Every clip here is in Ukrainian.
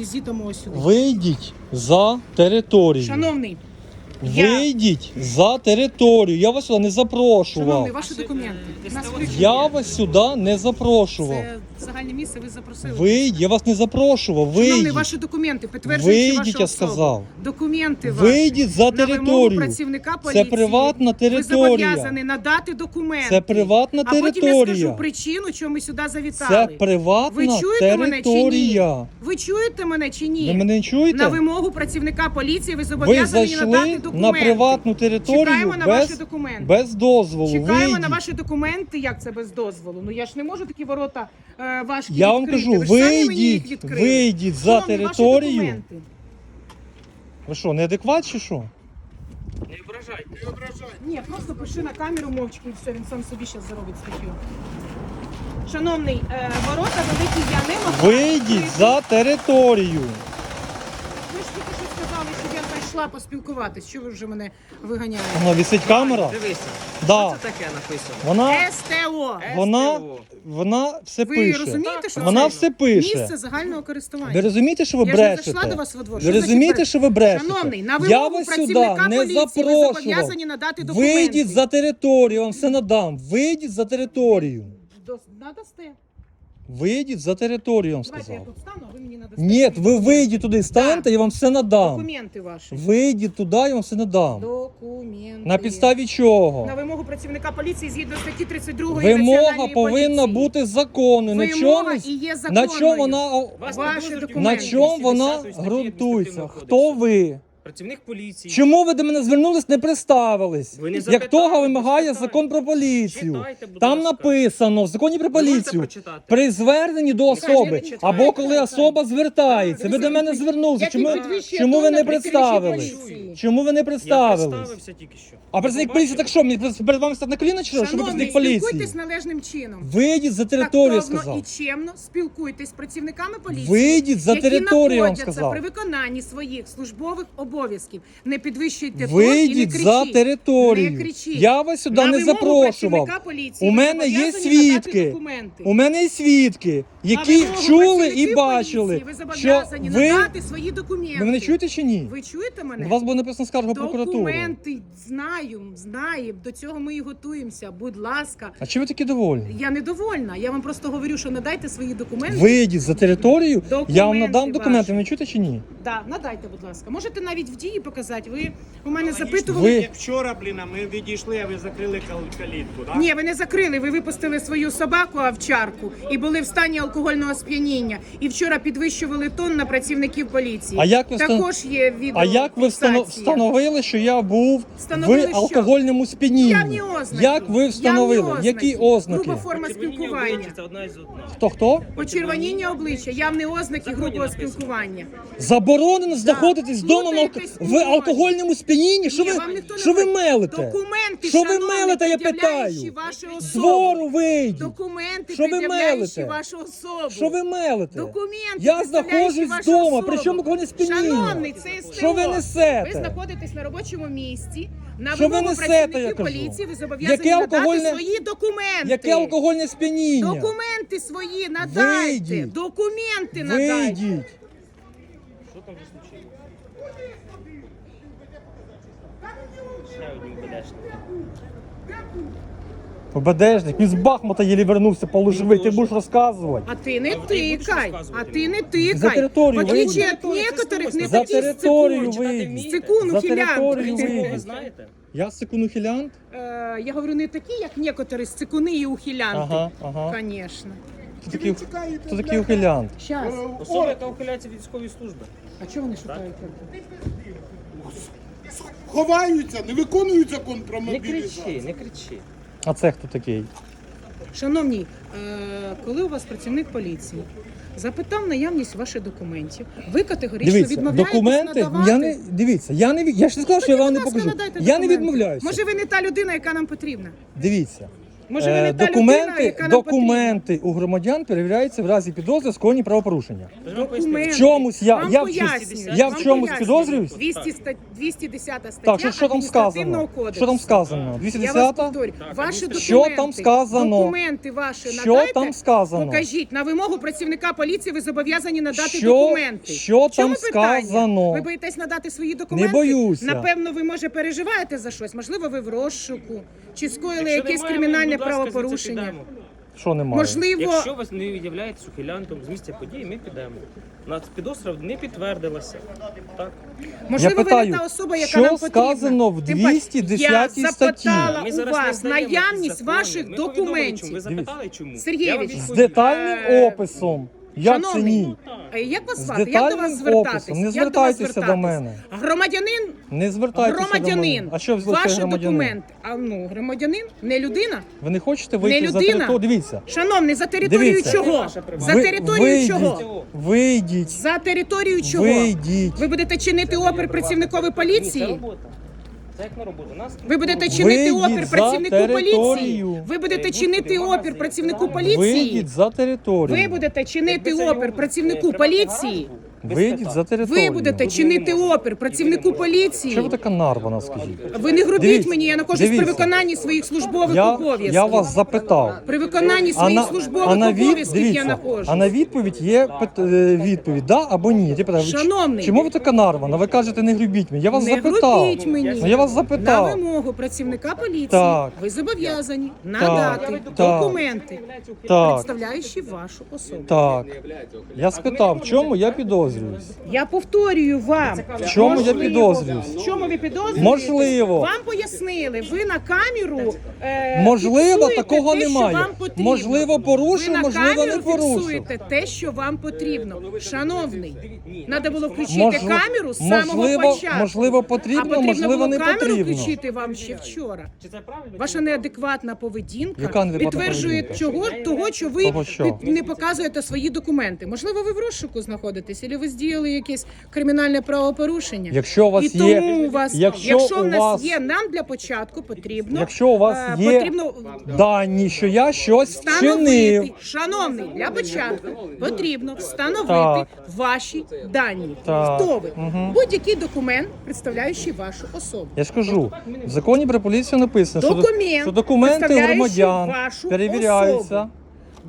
Візитом ось сюди. Вийдіть за територію. Шановний, я- Вийдіть за територію. Я вас сюди не запрошував. ваші документи. Нас Я вас сюди не запрошував. Це загальне місце, ви запросили. Вийдіть, я вас не запрошував. Шановний, Вийдіть. ваші документи, підтверджуючи Вийдіть, вашу я особу. сказав. Документи ваші. Вийдіть за На вимогу територію. працівника поліції. Це приватна Ви територія. зобов'язані надати документи. Це приватна А потім я територія. скажу причину, чому ми сюди завітали. Це приватна Ви чуєте мене чи територія. ні? Ви чуєте мене чи ні? Ви мене не чуєте? На вимогу працівника поліції ви Ви зобов'язані надати зайшли документи. на приватну територію Чекаємо на ваші документи. без дозволу. Чекаємо Вийдіть. на ваші документи. Як це без дозволу? Ну я ж не можу такі ворота е, важкі Я вам відкрити. кажу, ви ж самі мені їх вийдіть, відкрили. вийдіть за Шановні, ваші територію. документи. Ви що, неадекват чи що? Не ображайте. Ні, просто пиши на камеру мовчки і все, він сам собі зараз заробить статтю. Шановний, е, ворота великі я не можу. Вийдіть за територію. Ви ж тільки що сказали, зайшла поспілкуватись. Що ви вже мене виганяєте? Воно висить камера? Дивися. Да. Що це таке написано? Вона, СТО. вона, СТО. вона все Ви пише. розумієте, що Вона це все пише. місце загального користування? Ви розумієте, що ви Я ж не брешете? зайшла до вас во двор. Ви Що розумієте, значить що ви брешете? Шановний, на Я вимогу вас сюди працівника не поліції ви запрошував. зобов'язані надати документи. Вийдіть за територію, я вам все надам. Вийдіть за територію. Надасте. Вийдіть за територію, я вам Давайте я сказав. тут стану, а ви мені надасте. Ні, ви вийдіть туди, станьте, я вам все надам. Документи ваші. Вийдіть туди, я вам все надам. Документи. На підставі чого? На вимогу працівника поліції згідно статті 32 Вимога Національної повинна поліції. бути законною. На Вимога чомусь, і є на чому вона, Ваші документи. на чому вона 210 статті ґрунтується? Хто ви? Працівник поліції. Чому ви до мене звернулись, не представились? Ви не Як того вимагає закон про поліцію. Читайте, будь Там ласка. написано в законі про можете поліцію. прочитати? При зверненні до особи, читайте. або коли особа звертається, ви до мене звернулися. який Чому, підвищує чому ви тон не на представились? поліції? Чому ви не Я представились? представився тільки що. А працівник поліції так що, мені перед вами стати на коліна чи що? Що ви Шановний, працівник поліції? спілкуйтесь належним чином. Вийдіть за територію, Тактовно сказав. і чемно спілкуйтесь з працівниками поліції. Вийдіть за які територію, я вам знаходяться сказав. при виконанні своїх службових обов'язків. Не підвищуйте тон і не Вийдіть кричіть. за територію. Не кричіть. Я вас сюди На не вимогу запрошував. працівника поліції У ви мене є зобов'язані надати свідки. документи. У мене є свідки, які вимогу чули і бачили, поліції Ви що зобов'язані ви. надати свої документи. Ви мене чуєте чи ні? Ви чуєте мене? У вас буде написано скарга в прокуратуру. Документи знаю, знаю. До цього ми і готуємося. Будь ласка. А чи ви такі довольні? Я недовольна. Я вам просто говорю, що надайте свої документи. Вийдіть за територію, я вам Документи надам документи. ваші. Ви мене чуєте чи ні? Да, надайте, будь ласка. Можете навіть в дії показати. Ви у мене запитували. Ви- Як вчора, блін, а ми відійшли, а ви закрили кал- калітку, так? Ні, ви не закрили. Ви випустили свою собаку овчарку і були в стані алкогольного сп'яніння. І вчора підвищували тон на працівників поліції. А як ви встан- також є відео. А як ви встанов- встановили, що я був Встановили в що? алкогольному сп'янінні? Явні ознаки. Як ви встановили? Явні ознаки. Які ознаки? Груба форма спілкування. Це одна із одна. Хто хто? Почервоніння обличчя, явні ознаки грубого спілкування. Заборонено знаходитись вдома на алк- Плутаєтесь в алкогольному сп'янінні? Що Ні, ви, вам ніхто не що ви говорить. мелите? Документи, Що ви шановний, мелите, я пред'являючи питаю? вашу З особу. двору вийдіть. Документи, Що ви мелите? вашу особу. Що ви мелите? Документи, Я представляючи знаходжусь вашу вдома, особу. при чому коли сп'яніння? Шановний, це СТО. Що ви несете? Ви знаходитесь на робочому місці. На Що ви вимогу несете, працівників я кажу? поліції ви зобов'язані Яке надати алкогольне- свої документи. Яке алкогольне сп'яніння? Документи свої надайте. Вийдіть. Документи надайте. Вийдіть. ОБДшник, він з Бахмута єлі вернувся, полуживий. Ти будеш розказувати. А ти не тикай, а ти не. За територію В отличие от некоторых, не За такі територію цикун. вийдіть. Цикун, За ухилянт. вийдіть. знаєте? Я секунду хілянт? Е, Я говорю, не такі, як некоторі цикуни і ухилянти. Ага, ага. Конечно. Хто такий, хто такий ухилянт? Щас. Особа, яка ухиляється від військової служби. А чого вони шукають? ховаються, не виконують закон про Не мобілізацію. кричи, не кричи. А це хто такий? Шановні, е, коли у вас працівник поліції запитав наявність ваших документів, ви категорично Дивіться, відмовляєтесь документи. надавати. Я не дивіться, я не від- я ж не сказав, що я Тоді, вам не ласка, покажу. надайте Я не документи. відмовляюся. Може, ви не та людина, яка нам потрібна. Дивіться, Може, ви Е, не та людина, документи, яка нам документи у громадян перевіряються в разі підозри скоєння правопорушення. Документи. В чомусь я- Вам я в пояснюють, чомусь- я в чомусь пояснюють. підозрююсь? 200 ста- 210 стаття Так, що, що там сказано? кодексу. Що там сказано? Я вас 210 повторю. Ваші документи, Що там сказано? Документи ваші Що надайте, там сказано? Покажіть. На вимогу працівника поліції ви зобов'язані надати Що- документи. що В чому там питання? сказано? Ви боїтесь надати свої документи? Не боюся. Напевно, ви, може, переживаєте за щось. Можливо, ви в розшуку. Чи скоїли якесь кримінальне звідси правопорушення? підемо. Що немає? Можливо, Якщо ви не являєтесь ухилянтом з місця події, ми підемо. Нас підозра не підтвердилася. Так. Можливо, Я ви питаю, не та особа, яка що нам потрібна. сказано в Тим паче, 210 я статті? запитала Ми у вас здаємо наявність закони. ваших Ми повідомили, чому. документів. Ви запитали чому? Сергійович, Я вам З детальним Е, описом. Як це Шановний, ні? А як вас звати? Як до вас звертатись? описом. Не Як звертайтеся вас до мене. Громадянин, Не звертайтеся до громадянин. А що ви ваші громадянин? документи. А ну, громадянин, не людина? Ви не хочете вийти Не за людина? територію? Дивіться. Шановний, за територію Дивіться. чого? За Ви- територію вийдіть, чого? Вийдіть. За територію чого? Вийдіть. Ви будете чинити опір працівникові поліції? робота. Це як на роботу. Нас Ви будете чинити Вийдіть опір за працівнику поліції? територію. Ви будете Е, чинити опір працівнику Вийдіть поліції? За територію. Ви будете чинити опір працівнику поліції? Вийдіть за територію. Ви будете чинити опір працівнику поліції? Що ви така нарвана, скажіть? Ви не грубіть Дивіться, мені, я знаходжусь при дивіться. виконанні своїх службових Я, обов'язків. я вас запитав. При виконанні своїх на, службових а на, від, обов'язків я дивіться, знаходжусь. а на відповідь є пит- е, відповідь, да або ні. Я питаю, ви ч- Шановний. чому ви така нарвана? Ви кажете, не грубіть мені. Я вас Не запитав. грубіть мені. Ну, я вас запитав. На вимогу працівника поліції Так. ви зобов'язані надати Так. документи, Так, представляючи вашу особу. так. Я спитав, в чому я підозрююсь? Я повторюю вам. В чому я підозрююсь? В чому ви підозрюєте? Можливо. Вам пояснили, ви на камеру е, Можливо, фіксуєте такого те, що немає. вам потрібно. Можливо, порушив, ви на можливо, не камеру порушив. фіксуєте те, що вам потрібно. Шановний, треба було включити Можли- камеру з самого можливо, початку. можливо, а потрібно, потрібно можливо, було не камеру потрібно. включити вам ще вчора. Чи це правильно? Ваша неадекватна поведінка Яка неадекватна підтверджує поведінка? чого, того, що ви Того що? під- не показуєте свої документи. Можливо, ви в розшуку знаходитесь, або ви здіяли якесь кримінальне правопорушення. Якщо у вас І є- тому у вас, якщо якщо, у нас вас- є, нам для початку потрібно. Якщо у вас е, є потрібно дані, що я щось вчинив. шановний, для початку потрібно встановити Так. ваші дані. Так. Хто ви? Мгм. Будь-який документ, представляючий вашу особу. Я ж кажу, в законі про поліцію написано, що, Документ, що документи громадян вашу перевіряються в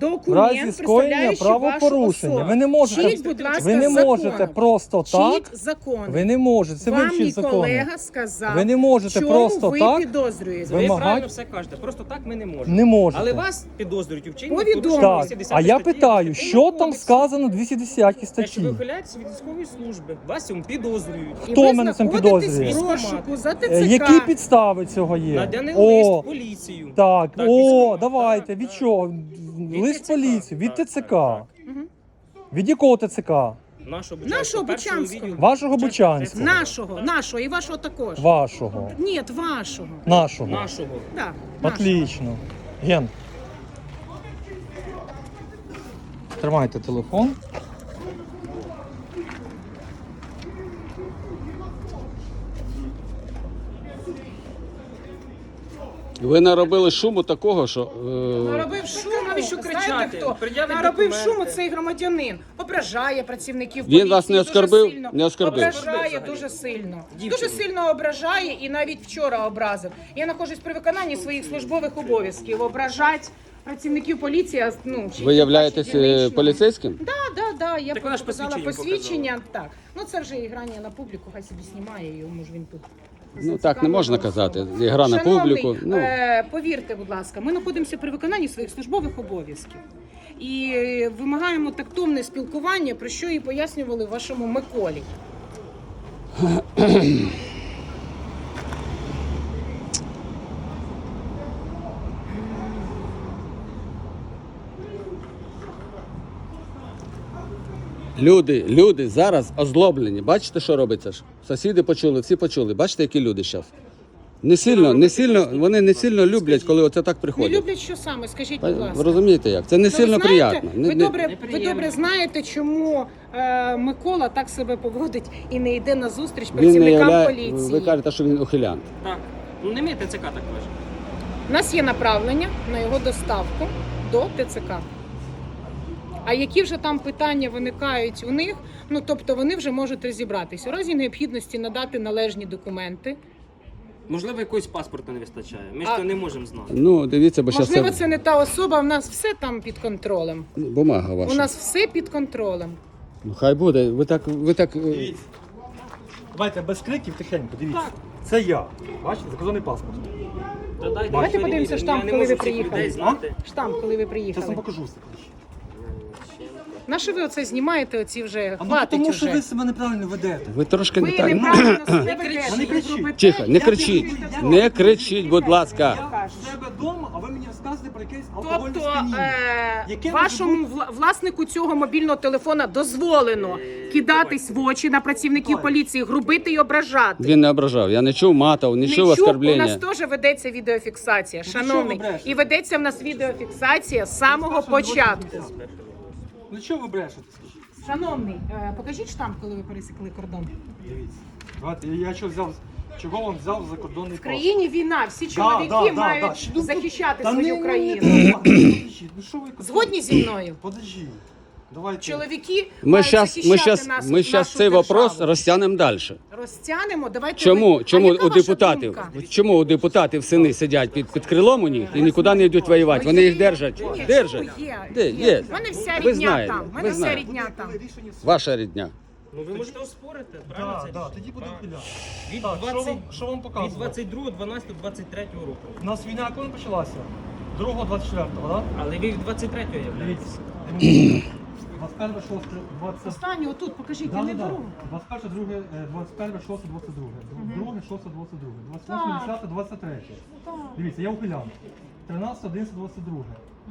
Документ, разі скоєння правопорушення. Ви не можете, Вчіть, будь ласка, ви не можете законом. просто так. Вчіть закон. Ви не можете. Це Вам вивчіть мій закони. колега сказав, Ви не можете чому просто ви так підозрюєте. Ви Вимагати- правильно все кажете. Просто так ми не можемо. Не можете. Але вас підозрюють у вчиненні порушення Так, 210 а я статті питаю, що там Кодексу. сказано в 210 Те, що статті? ви ухиляєтеся від військової служби. Вас цьому підозрюють. І Хто ви мене цим знаходитесь підозрює? в розшуку за ТЦК. Е, Які підстави цього є? Надяний лист в поліцію. так, Так, о, давайте, від так. Лист ТЦК. поліції, від Так, ТЦК. так, Від якого ТЦК? Нашого Нашого Бучанського, першого відділу. Вашого Бучанського Бучанського. Нашого, нашого і вашого також. Вашого. Ні, вашого. Нашого. Нашого. Да, нашого. Отлично. Ген. Тримайте телефон. Ви наробили шуму такого, що е, Наробив шуму, навіщо знаєте кричати? хто? Пред'явіть Наробив документи. шуму цей громадянин. Ображає працівників Він поліції. вас не дуже оскорбив? сильно. Не оскорбив? Ображає дуже сильно. Дуже сильно ображає і навіть вчора образив. Я знаходжусь при виконанні своїх службових обов'язків. Ображать працівників поліції. а, Ну, чи ви являєтесь е, дільничного. поліцейським? Да, да, да, я Так вона ж показала посвідчення посвідчення. Так, ну це вже іграння на публіку, хай собі знімає йому ж він тут. Ну так не можна казати. Гра на публіку. Ну е, повірте, будь ласка, ми знаходимося при виконанні своїх службових обов'язків і е, вимагаємо тактовне спілкування, про що і пояснювали вашому Миколі. Люди, люди зараз озлоблені. Бачите, що робиться ж? Сусіди почули, всі почули. Бачите, які люди зараз? Не сильно, не сильно, вони не сильно люблять, коли оце так Не приходять. люблять що саме, скажіть, Ви будь ласка. розумієте як? Це не Ну, сильно ви знаєте, приємно. Не- Ви не- добре, ви Неприємно. добре знаєте, чому е, Микола так себе поводить і не йде на зустріч Він не працівникам являє, поліції. ви кажете, що він ухилянт. Так. Ну не ми ТЦК так каже. У нас є направлення на його доставку до ТЦК. А які вже там питання виникають у них, ну тобто вони вже можуть розібратись. У разі необхідності надати належні документи. Можливо, якогось паспорта не вистачає. Ми ж А- це не можемо знати. Ну, дивіться, бо зараз Можливо, це це не та особа. У нас все там під контролем. бумага ваша. У нас все під контролем. Ну, хай буде. Ви так, ви так. е, Дивіться. Давайте без криків тихенько, дивіться. Це я. Бачите, закордонний паспорт. Та Давайте подивимося штамп, коли ви приїхали. знати. Штамп, коли ви Зараз приїхали. вам покажу все. На що ви оце знімаєте? Оці вже А ну хватить тому, уже. що ви себе неправильно ведете. Ви трошки не Ви так. неправильно себе ведете. Не кричіть. Тихо, не кричіть. Не кричіть, будь ласка. Я в себе вдома, а ви мені розказуєте про якесь алкогольне Тобто сп'яніння. е, Яке може вашому вла- власнику цього мобільного телефона дозволено кидатись в очі на працівників поліції, грубити і ображати. Він не ображав. Я не чув матов, не чув чув, у нас оскорблення. теж ведеться відеофіксація, що ви шановний. брешете? І ведеться в нас відеофіксація з самого початку. Ну чого ви брешете? скажіть? Шановний, е, покажіть штамп, коли ви пересікли кордон. Дивіться. Давайте, я, я що взяв, чого вам взяв закордонний В країні війна, всі чоловіки да, да, мають да. Захищати Та свою не- країну. не- не- ну що ви Згодні зі мною? Подожди. Давайте. Чоловіки Ми мають зараз ми захищати щас, нас, ми щас нашу цей вопрос розтягнемо далі. розтягнемо. Давайте Чому, ви- чому а яка у ваша депутатів, думка? чому у депутатів сини сидять під, під крилом у них і нікуди не йдуть воювати? Вони їх держать. Ні, Держать. чому є? Де? Є. У мене вся Ви рідня знаєте, там. У ви мене вся знаєте. рідня там. Ваша рідня. Ну ви можете оспорити, правильно це? так, тоді буде Так. Від Так, що 20 вам, що вам Від показувати? 22, 12, 23 року. У нас війна коли почалася? 2 24-го, так? Але ви від 23-го являєтесь. Дивіться. 21 6 20 Останнє отут, покажіть, Да, я да, не да. беру. 21, 2, е, 21, 6, 22. 2, 6, 22. 28, 10, 23. Дивіться, я ухилян. 13, 11, 22.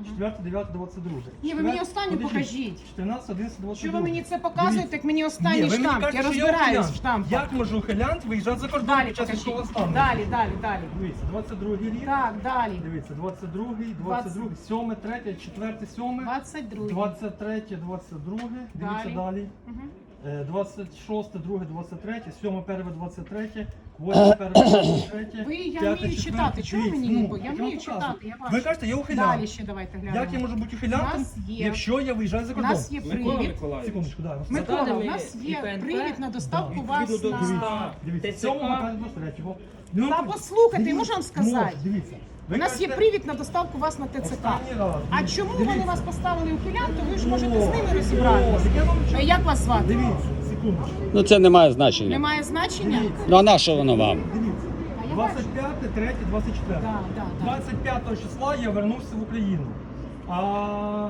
4, 9, 22. Ні, ви мені останню покажіть. 14, 11, 22. Що ви мені це показуєте, як мені Ні, останній ви мені штамп? кажете, Я що розбираюсь ухилян. в штампах. Як може ухилянт виїжджати за кордон Далі під час покажіть. військового стану? Далі, далі, далі. Дивіться, 22 рік. Так, далі. Дивіться, 22, 22, 7, 3, 4, 7. 22. 23, 22, дивіться Далі. далі. Мгм. Е, 26, 2, 23, 7, 1, 23, 8, 1, 23, Ви, я вмію читати. Дивіться, мені не ну, бо- Я вмію читати, я бачу. Ви кажете, я ухилян. Далі ще давайте глянемо. Як я можу бути У ухилянтом, нас є- якщо я виїжджаю за У кордон? нас є Микола привід. Секундочку, да. Микола, у нас є привід на доставку вас на... Дивіться, ТЦК. 7, 23. Ну, Та послухайте, можу вам сказати? Дивіться. У нас є привід на доставку вас на ТЦК. Останній раз. А чому вони вас поставили ухилянтом? Ви ж можете з ними О, розібратися. що- Як вас звати? Дивіться. Ну це не має значення. Немає значення? Ну а на що воно вам? Дивіться. я 25, 3, 24. Да, да, да. 25 числа я вернувся в Україну. А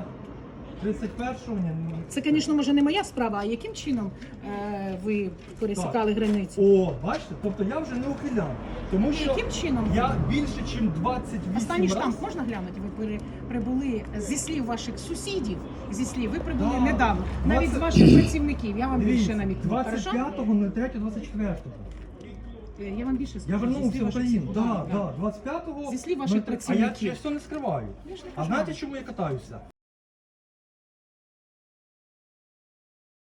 31-го ні. Це, звісно, може не моя справа, а яким чином е, ви пересікали границю? О, бачите, тобто я вже не ухилян. Тому що Яким чином? я більше, ніж 28 Останній раз- штамп можна глянути? Ви пере- прибули зі слів ваших сусідів. Зі слів, ви прибули Да. недавно. Навіть з 20 ваших працівників. Я вам більше Дивіться, намікну. Хорошо? 25-го, не 3, 24-го. Е, Я вам більше скажу. Я зі вернувся слів в ваших Україну. Так, Да, так, да. 25-го. Зі слів ваших А я, працівників. я все не скриваю. Ж не А знаєте, чому я катаюся?